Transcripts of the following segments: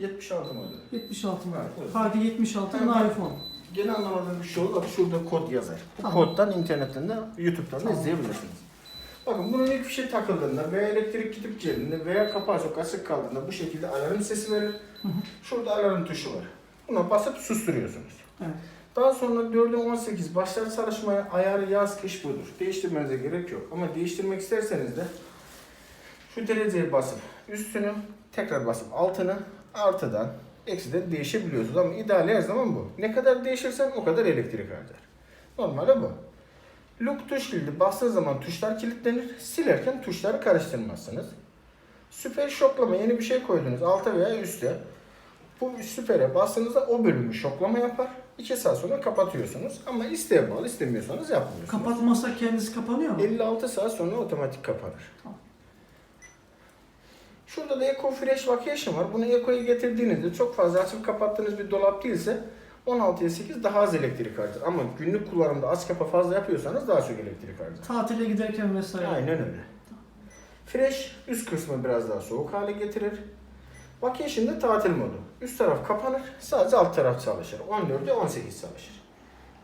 76 model. 76 model. Evet. Hadi 76 Evet. iPhone. Gene anlamadığım bir şey olur. Bak şurada kod yazar. Bu Tamam. koddan internetten de YouTube'dan da Tamam. izleyebilirsiniz. Bakın bunun ilk fişe takıldığında veya elektrik gidip geldiğinde veya kapağı çok açık kaldığında bu şekilde alarm sesi verir. Hı hı. Şurada alarm tuşu var. Buna basıp susturuyorsunuz. Evet. Daha sonra 4'e 18 başlar çalışmaya ayarı yaz kış budur. Değiştirmenize gerek yok. Ama değiştirmek isterseniz de şu dereceye basıp üstünü tekrar basıp altını artıdan eksiden değişebiliyorsunuz. Ama ideali her zaman bu. Ne kadar değişirsen o kadar elektrik harcar. Normali bu. Look tuş kilidi bastığı zaman tuşlar kilitlenir. Silerken tuşları karıştırmazsınız. Süper şoklama yeni bir şey koydunuz alta veya üste. Bu süpere bastığınızda o bölümü şoklama yapar. 2 saat sonra kapatıyorsunuz. Ama isteğe bağlı istemiyorsanız yapmıyorsunuz. Kapatmazsa kendisi kapanıyor mu? 56 saat sonra otomatik kapanır. Tamam. Şurada da Eco Fresh Vacation var. Bunu Eco'ya getirdiğinizde çok fazla açıp kapattığınız bir dolap değilse 16'ya 8 daha az elektrik harcar. Ama günlük kullanımda aç kapa fazla yapıyorsanız daha çok elektrik harcar. Tatile giderken vesaire. Aynen öyle. Fresh üst kısmı biraz daha soğuk hale getirir. Vacation'da tatil modu. Üst taraf kapanır, sadece alt taraf çalışır. 14'e 18 çalışır.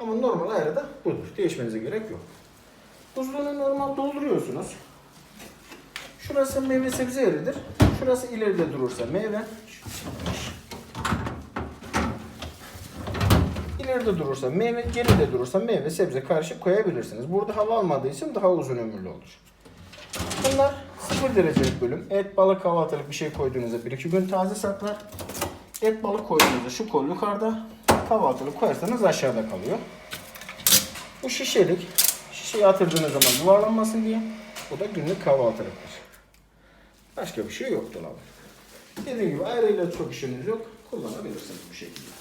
Ama normal ayarı da budur. Değişmenize gerek yok. Buzluğunu normal dolduruyorsunuz. Şurası meyve sebze yeridir. Şurası ileride durursa meyve. İleride durursa meyve, geride durursa meyve sebze karışık koyabilirsiniz. Burada hava almadığı için daha uzun ömürlü olur. Bunlar 0 derecelik bölüm. Et, balık, kahvaltılık bir şey koyduğunuzda 1-2 gün taze saklar. Et, balık koyduğunuzda şu kol yukarıda. Kahvaltılık koyarsanız aşağıda kalıyor. Bu şişelik. Şişeyi yatırdığınız zaman yuvarlanmasın diye. Bu da günlük kahvaltılıktır. Başka bir şey yok dolabın. Dediğim gibi ayrıyla çok işiniz yok. Kullanabilirsiniz bu şekilde.